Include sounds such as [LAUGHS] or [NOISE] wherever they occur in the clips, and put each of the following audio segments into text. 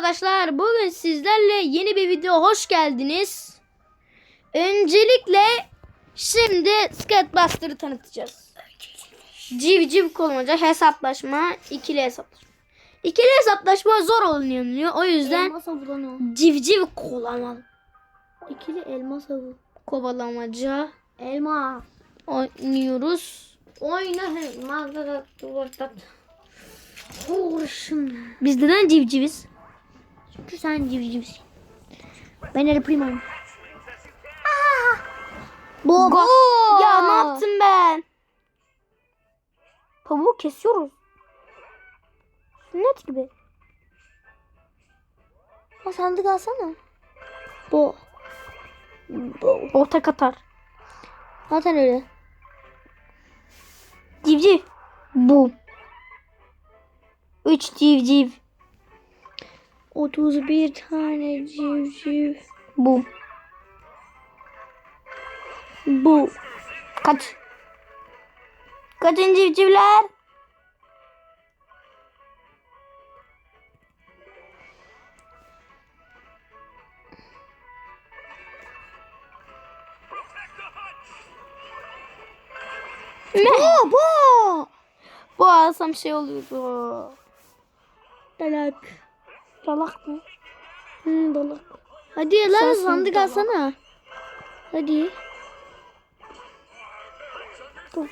arkadaşlar. Bugün sizlerle yeni bir video hoş geldiniz. Öncelikle şimdi Skatbuster'ı tanıtacağız. Civciv kolmaca hesaplaşma, ikili hesaplaşma. İkili hesaplaşma zor oynanıyor. O yüzden civciv kolama, İkili elmas avı. kovalamaca Elma. oynuyoruz. Oyna elma. Biz neden civciviz? Çünkü sen civcivsin. Ben El Primo'yum. Baba. Ya ne yaptım ben? Pamuğu kesiyoruz. Sünnet gibi. Ha sandık alsana. Bu. Orta katar. Zaten öyle. Civciv. Bu. Üç civciv. 31 tane civciv. Bu. Bu. Kaç. Kaçın civcivler? Ne? Bu bu. Bu alsam şey oluyordu. Dalak. Dalak mı? Hı, dalak. Hadi lan dalak. alsana. Hadi. Dur.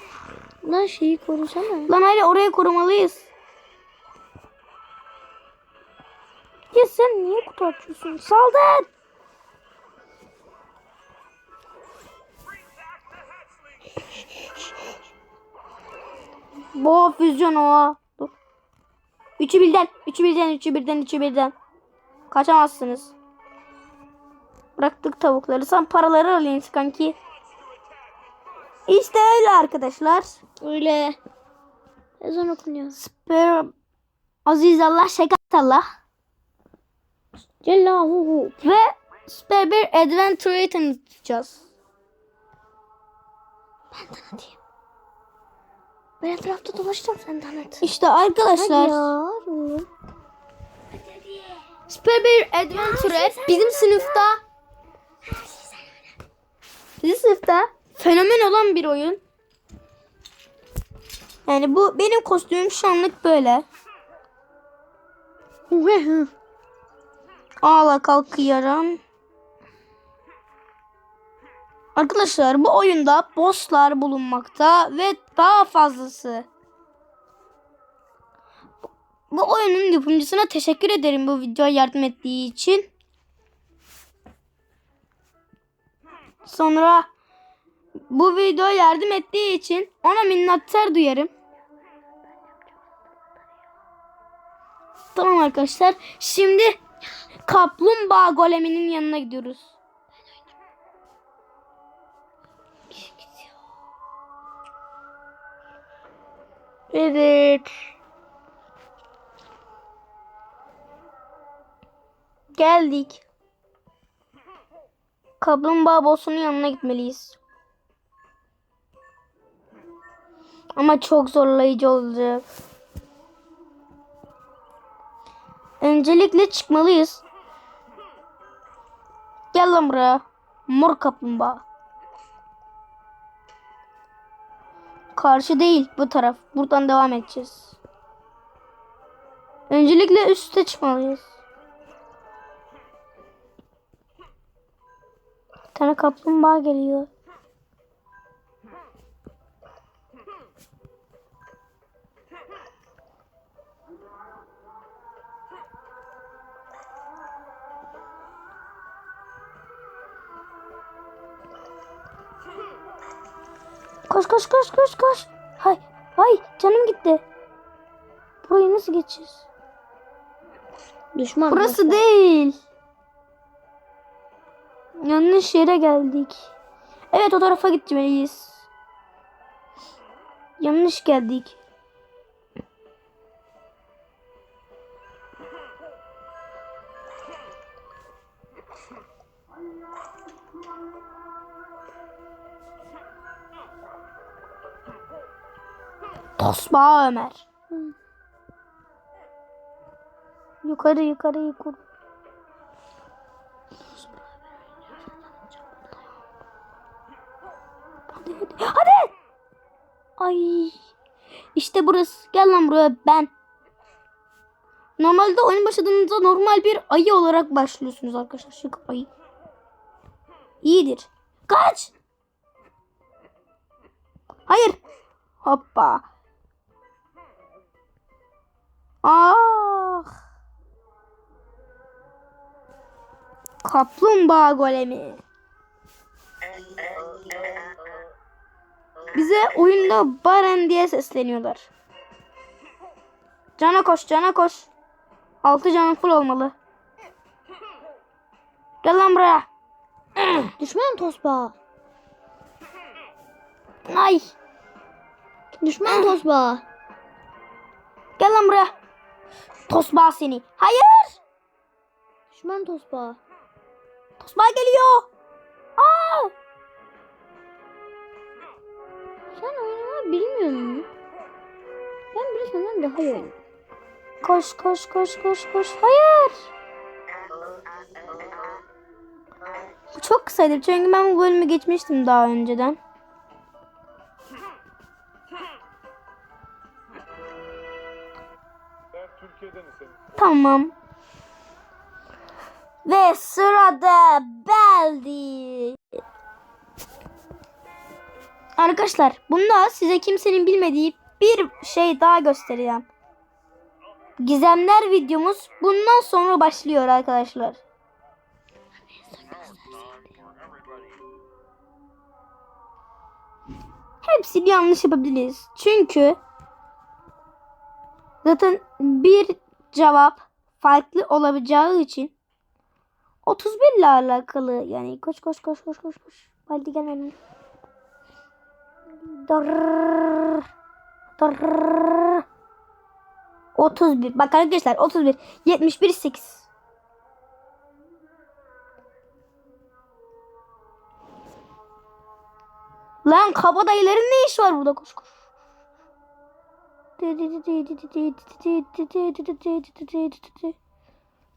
Lan şeyi korusana. Lan hayır oraya korumalıyız. Ya sen niye kutu açıyorsun? Saldır. Boğa füzyon o. Üçü birden. Üçü birden. Üçü birden. Üçü birden. Kaçamazsınız. Bıraktık tavukları. Sen paraları alayım kanki. İşte öyle arkadaşlar. Öyle. Ezan okunuyor. Süper Aziz Allah şekat Allah Cellahu. ve süper bir adventure'ı tanıtacağız. Tanıtayım. Ben etrafta dolaşacağım sen tanıt. İşte arkadaşlar Hadi süper bir adventure bizim sınıfta bizim sınıfta fenomen olan bir oyun. Yani bu benim kostümüm şu anlık böyle. Ağla kalkıyorum. Arkadaşlar bu oyunda bosslar bulunmakta ve daha fazlası. Bu oyunun yapımcısına teşekkür ederim bu videoya yardım ettiği için. Sonra bu videoya yardım ettiği için ona minnettar duyarım. Tamam arkadaşlar. Şimdi kaplumbağa goleminin yanına gidiyoruz. Evet. Geldik. Kaplumbağa boss'unun yanına gitmeliyiz. Ama çok zorlayıcı olacak. Öncelikle çıkmalıyız. Gel lan buraya. Mor kaplumbağa. Karşı değil bu taraf. Buradan devam edeceğiz. Öncelikle üste çıkmalıyız. Bir tane kaplumbağa geliyor. Koş koş koş koş koş. Hay hay canım gitti. Burayı nasıl geçeceğiz? Düşman. Burası dostlar. değil. Yanlış yere geldik. Evet o tarafa gitmeliyiz. Yanlış geldik. Tosbağa Ömer. Yukarı yukarı yukarı. Hadi hadi. Hadi. Ay. İşte burası. Gel lan buraya ben. Normalde oyun başladığınızda normal bir ayı olarak başlıyorsunuz arkadaşlar. Şu ayı. İyidir. Kaç. Hayır. Hoppa. Ah. Kaplumbağa golemi. Bize oyunda Baren diye sesleniyorlar. Cana koş, cana koş. Altı canın full olmalı. Gel lan buraya. Düşman tosbağa. Ay. Düşman tosbağa. Gel lan buraya. Tosbağa seni. Hayır. Düşman tosbağa. Tosbağa geliyor. Aa. Sen oynamayı bilmiyor musun? Ben bile senden daha iyi oynuyorum. Koş koş koş koş koş. Hayır. Bu çok kısaydı çünkü ben bu bölümü geçmiştim daha önceden. Tamam. Ve sırada Beldi. Arkadaşlar bunda size kimsenin bilmediği bir şey daha göstereceğim. Gizemler videomuz bundan sonra başlıyor arkadaşlar. Hepsini yanlış yapabiliriz. Çünkü zaten bir cevap farklı olabileceği için 31 ile alakalı yani koş koş koş koş koş koş. Baldi gel önüme. Dırrrr. Dırrrr. 31. Bak arkadaşlar 31. 71 8. Lan kabadayıların ne işi var burada koş koş.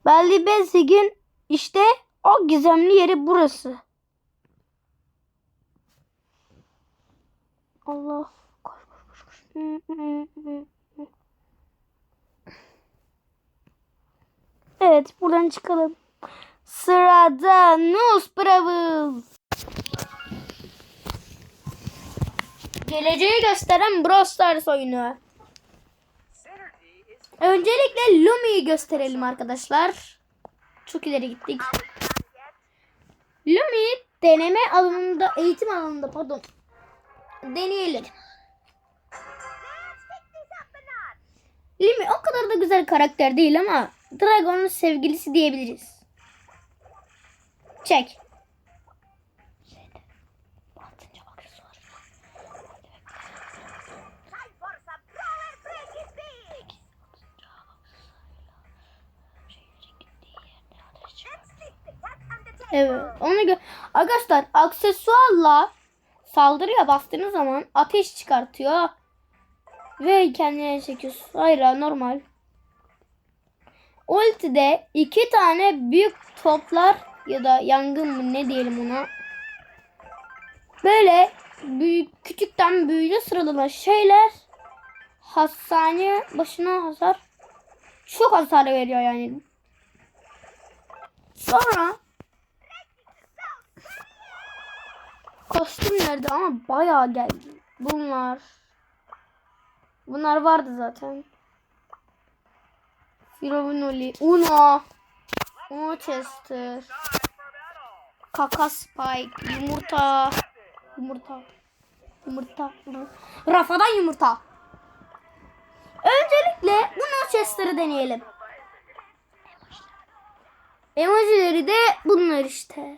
Belli Bezig'in işte o gizemli yeri burası. Allah. Evet buradan çıkalım. Sırada Nus Bravels. Geleceği gösteren Brawl Stars oyunu. Öncelikle Lumi'yi gösterelim arkadaşlar. Çok ileri gittik. Lumi deneme alanında, eğitim alanında pardon. Deneyelim. Lumi o kadar da güzel karakter değil ama Dragon'un sevgilisi diyebiliriz. Çek. Evet. Onu gö Arkadaşlar aksesuarla saldırıya bastığınız zaman ateş çıkartıyor. Ve kendine çekiyor. Hayır normal. Ulti'de iki tane büyük toplar ya da yangın mı ne diyelim ona. Böyle büyük küçükten büyüğe sıralanan şeyler hastane başına hasar çok hasar veriyor yani. Sonra kostüm nerede ama bayağı geldi. Bunlar Bunlar vardı zaten. Firavunoli, Uno, Uno Chester, Kaka Spike, yumurta, yumurta, yumurta. Rafadan yumurta. Öncelikle Uno Chester'ı deneyelim. Emojileri de bunlar işte.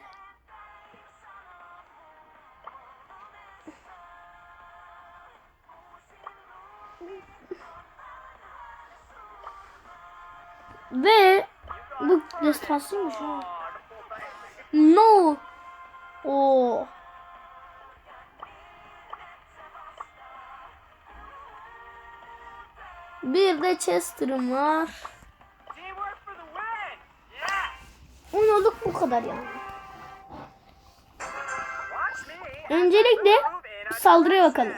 Ve bu destansıymış ha. No. Oo. Bir de Chester'ım var. Unoluk bu kadar yani. Öncelikle saldırıya bakalım.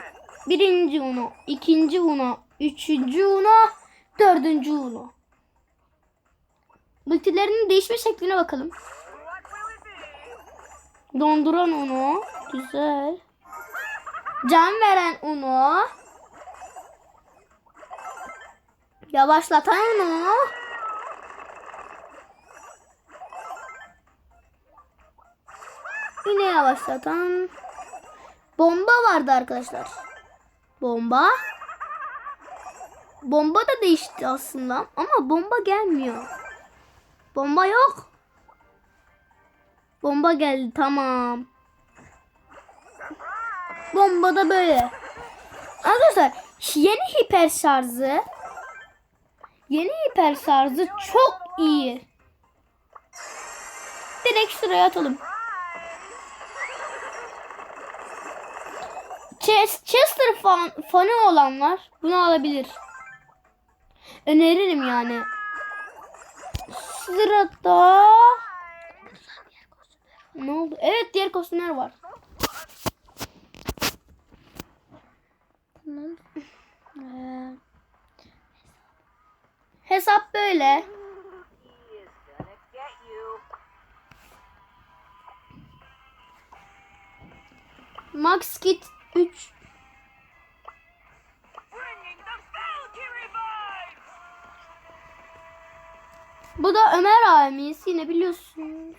Birinci Uno, ikinci Uno, üçüncü Uno, dördüncü Uno. Multilerinin değişme şekline bakalım. Donduran Uno. Güzel. Can veren Uno. Yavaşlatan Uno. Yine yavaşlatan. Bomba vardı arkadaşlar. Bomba. Bomba da değişti aslında ama bomba gelmiyor. Bomba yok. Bomba geldi tamam. Bomba da böyle. Arkadaşlar yeni hiper şarjı yeni hiper şarjı çok iyi. Direkt şuraya atalım. Ches- Chester fan, fanı olanlar bunu alabilir. Öneririm yani. Sırada ne oldu? Evet diğer kostümler var. Tamam. Ee, Hesap böyle. Max Kit 3 Bu da Ömer abimiz yine biliyorsunuz.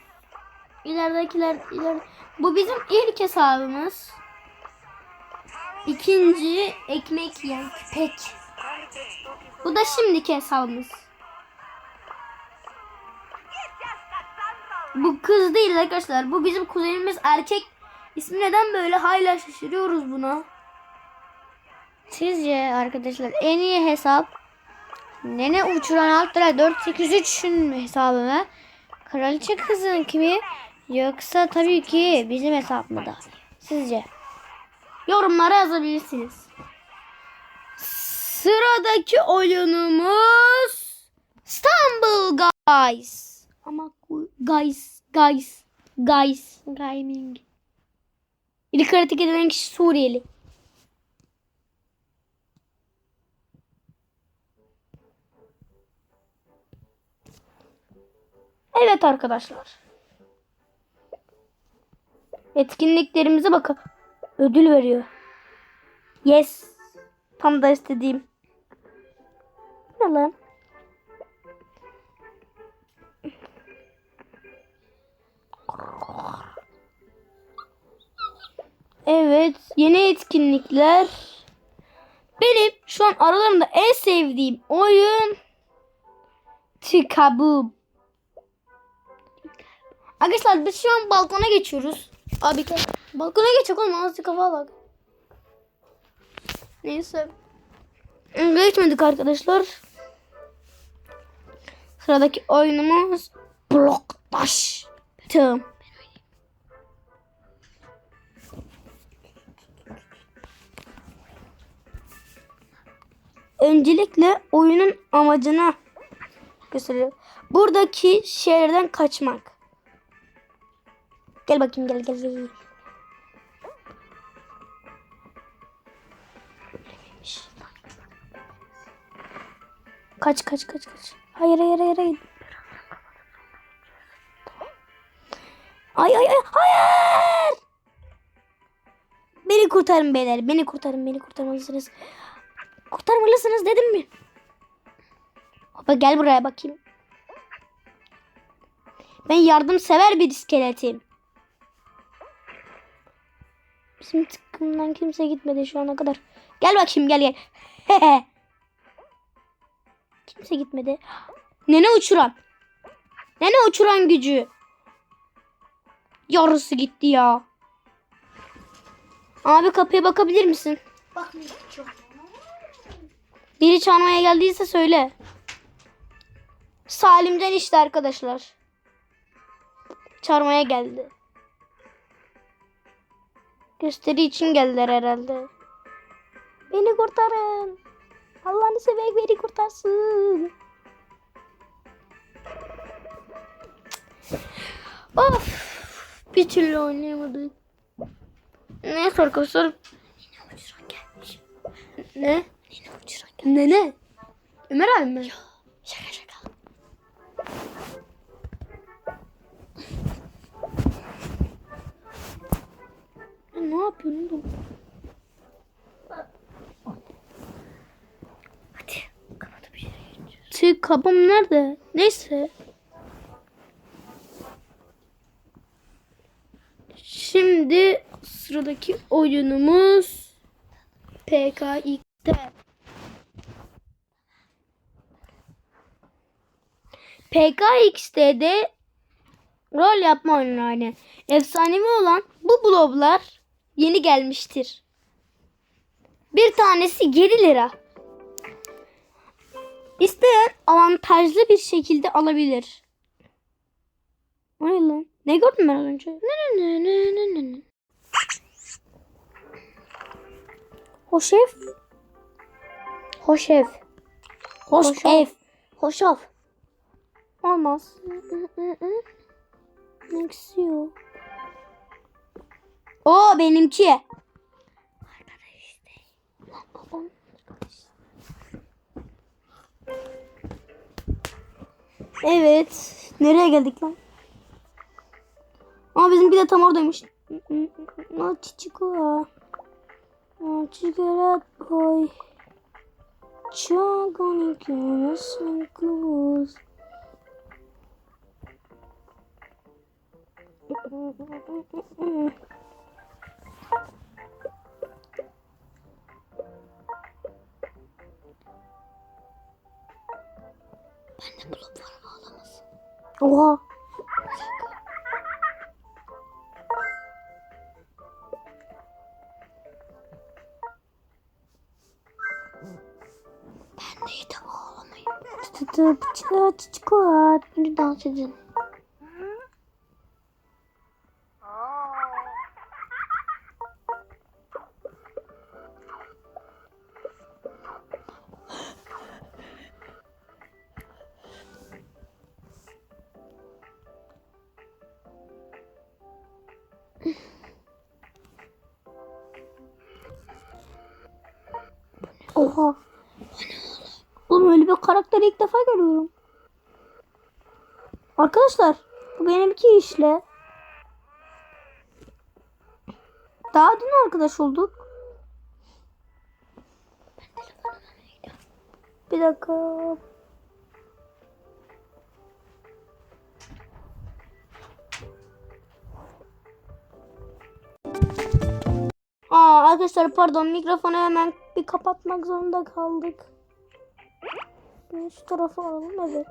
İleridekiler iler. Bu bizim ilk hesabımız. İkinci ekmek yiyen köpek. Bu da şimdiki hesabımız. Bu kız değil arkadaşlar. Bu bizim kuzenimiz erkek. İsmi neden böyle? Hala şaşırıyoruz buna. sizce arkadaşlar en iyi hesap Nene uçuran alt lira 483'ün hesabı mı? Kraliçe kızın kimi? Yoksa tabii ki bizim hesap mı da? Sizce? Yorumlara yazabilirsiniz. Sıradaki oyunumuz Stumble Guys. Ama guys, guys, guys. Gaming. İlk hareket eden kişi Suriyeli. Evet arkadaşlar. Etkinliklerimize bakın. Ödül veriyor. Yes. Tam da istediğim. Ne lan? Evet, yeni etkinlikler. Benim şu an aralarında en sevdiğim oyun Tikabum. Arkadaşlar biz şu an balkona geçiyoruz. Abi gel. Balkona geçecek oğlum azıcık kafa bak. Neyse. Geçmedik arkadaşlar. Sıradaki oyunumuz Blok Taş. Tamam. Öncelikle oyunun amacını gösteriyor. Buradaki şeylerden kaçmak. Gel bakayım gel gel gel. Kaç kaç kaç kaç. Hayır hayır hayır hayır. Ay ay ay hayır. Beni kurtarın beyler. Beni kurtarın. Beni kurtarmalısınız. Kurtarmalısınız dedim mi? Baba gel buraya bakayım. Ben yardımsever bir iskeletim. Bizim tıkkımdan kimse gitmedi şu ana kadar. Gel bakayım gel gel. [LAUGHS] kimse gitmedi. Nene uçuran. Nene uçuran gücü. Yarısı gitti ya. Abi kapıya bakabilir misin? Biri çağırmaya geldiyse söyle. Salim'den işte arkadaşlar. Çağırmaya geldi. Gösteri için geldiler herhalde. Beni kurtarın. Allah'ını severek beni kurtarsın. Of. Bir türlü oynayamadık. Neyse arkadaşlar. Ne? Ne ne? Ömer abi mi? Şaka Ya ne yapıyorsun oğlum? Hadi kapatıp bir yere geçiyoruz. Şey kabım nerede? Neyse. Şimdi sıradaki oyunumuz PKX'te. PKX'te de rol yapma oyunu yani. Efsanevi olan bu bloblar yeni gelmiştir. Bir tanesi 7 lira. İsteyen avantajlı bir şekilde alabilir. O ne lan? Ne gördüm ben az önce? Ne ne ne ne ne ne ne. O şef. Hoş ev. Hoş, Hoş ev. Hoş ev. Olmaz. Nexiyo. O benimki. Evet. Nereye geldik lan? Ama bizimki de tam oradaymış. No chichiko. No chichiko boy. Çok on close. Ben Oha. Ben de yedim ağlamayı. Tutup çıkart çıkart. Şimdi dans edin. Oha. Oğlum öyle bir karakteri ilk defa görüyorum. Arkadaşlar bu benimki işle. Daha dün arkadaş olduk. Bir dakika. Aa arkadaşlar pardon mikrofonu hemen bir kapatmak zorunda kaldık. Şu tarafa alalım evet.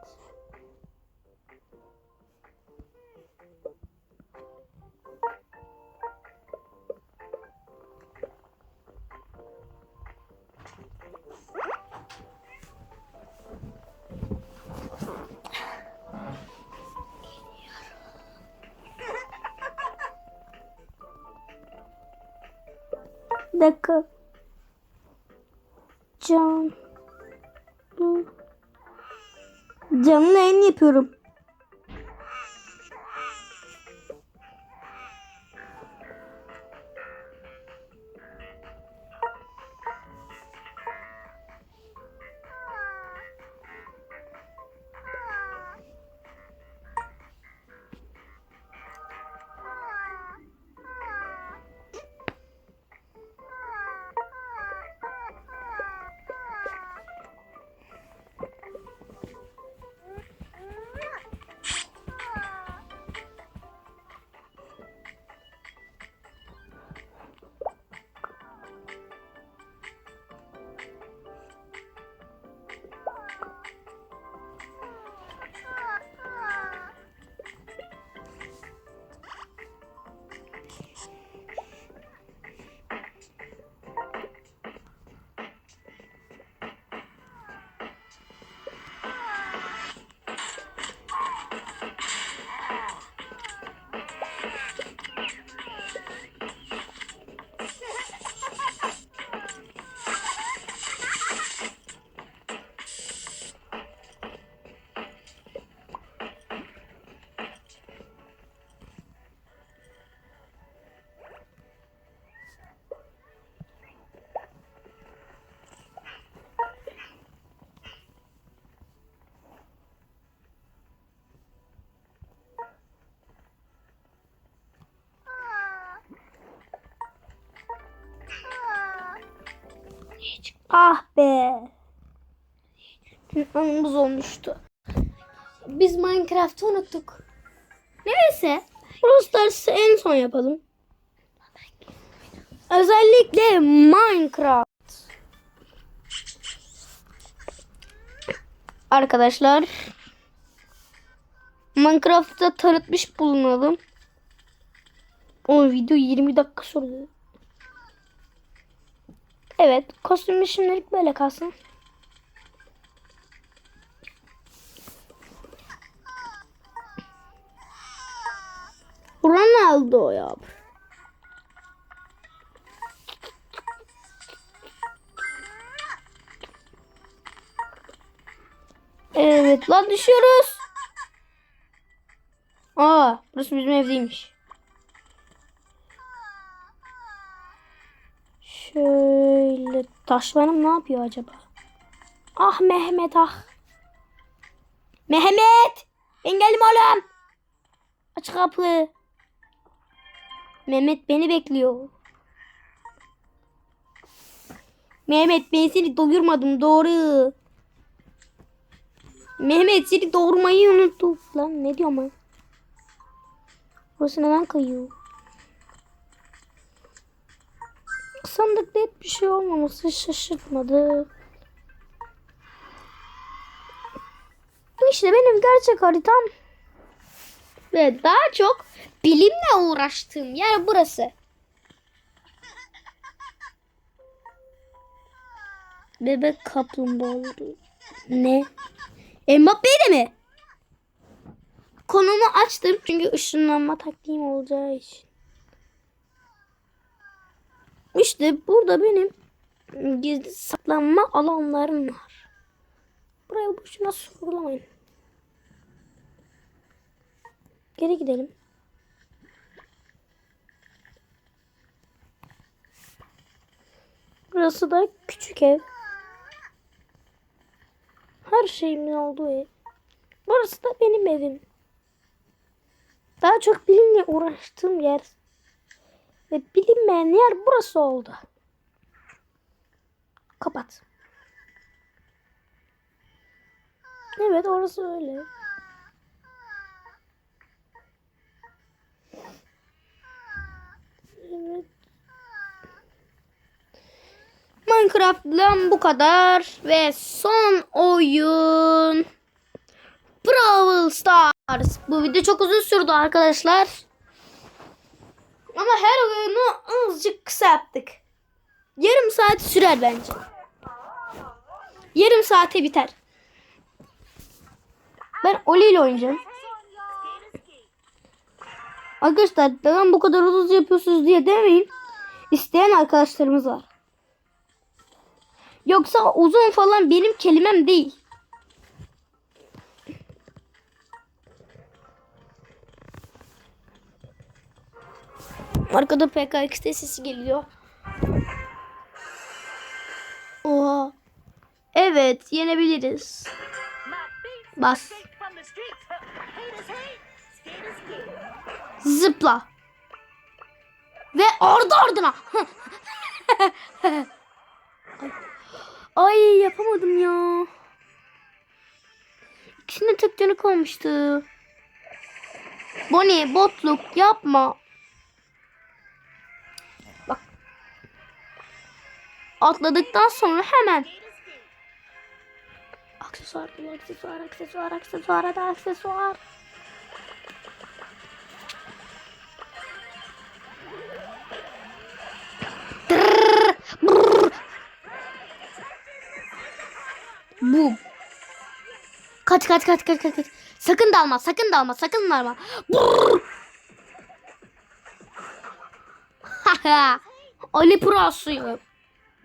Bir Canlı yayın yapıyorum. Ah be. Anımız olmuştu. Biz Minecraft'ı unuttuk. Neyse. Brawl en son yapalım. Özellikle Minecraft. Arkadaşlar. Minecraft'ta tanıtmış bulunalım. O video 20 dakika sürdü. Evet. Kostüm şimdilik böyle kalsın. Ronaldo yap. Evet lan düşüyoruz. Aa burası bizim evdeymiş. Şöyle taşlarım ne yapıyor acaba? Ah Mehmet ah. Mehmet! Ben geldim oğlum. Aç kapı. Mehmet beni bekliyor. Mehmet ben seni doyurmadım doğru. Mehmet seni doğurmayı unuttum. Lan ne diyorum ben? Burası neden kayıyor? Sandıkta hep bir şey olmaması şaşırtmadı. İşte benim gerçek haritam. Ve daha çok bilimle uğraştığım yer burası. Bebek kaplumbağaları. Ne? Mbappe de mi? Konumu açtım çünkü ışınlanma taktiğim olacağı için. İşte burada benim gizli saklanma alanlarım var. Buraya boşuna sorulamayın. Geri gidelim. Burası da küçük ev. Her şeyimin olduğu ev. Burası da benim evim. Daha çok bilimle uğraştığım yer ve bilinmeyen yer burası oldu. Kapat. Evet orası öyle. Evet. Minecraft'dan bu kadar ve son oyun Brawl Stars. Bu video çok uzun sürdü arkadaşlar. Ama her oyunu azıcık kısa yaptık. Yarım saat sürer bence. Yarım saate biter. Ben Oli ile oynayacağım. Arkadaşlar neden bu kadar uzun yapıyorsunuz diye demeyin. İsteyen arkadaşlarımız var. Yoksa uzun falan benim kelimem değil. Arkada PKX'de sesi geliyor. Oha. Evet yenebiliriz. Bas. Zıpla. Ve ardı ardına. [LAUGHS] Ay. Yapamadım ya. İkisinde tek canı kalmıştı. Bonnie botluk yapma. Atladıktan sonra hemen. Aksesuar, aksesuar, aksesuar, aksesuar, hadi aksesuar. Bu. Kaç kaç kaç kaç kaç. Sakın dalma, sakın dalma, sakın dalma. [LAUGHS] Ali Pro'su.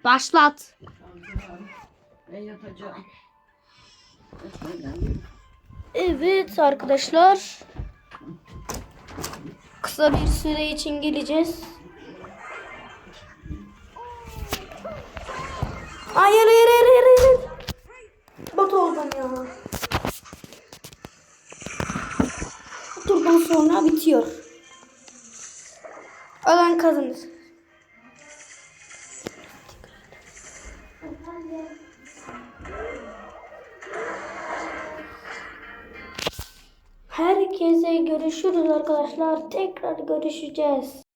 Başlat. Ben yapacağım. Evet arkadaşlar. Kısa bir süre için geleceğiz. Hayır hayır hayır hayır. Bot oldum ya. Turdan sonra bitiyor. Alan kazanır. Herkese görüşürüz arkadaşlar. Tekrar görüşeceğiz.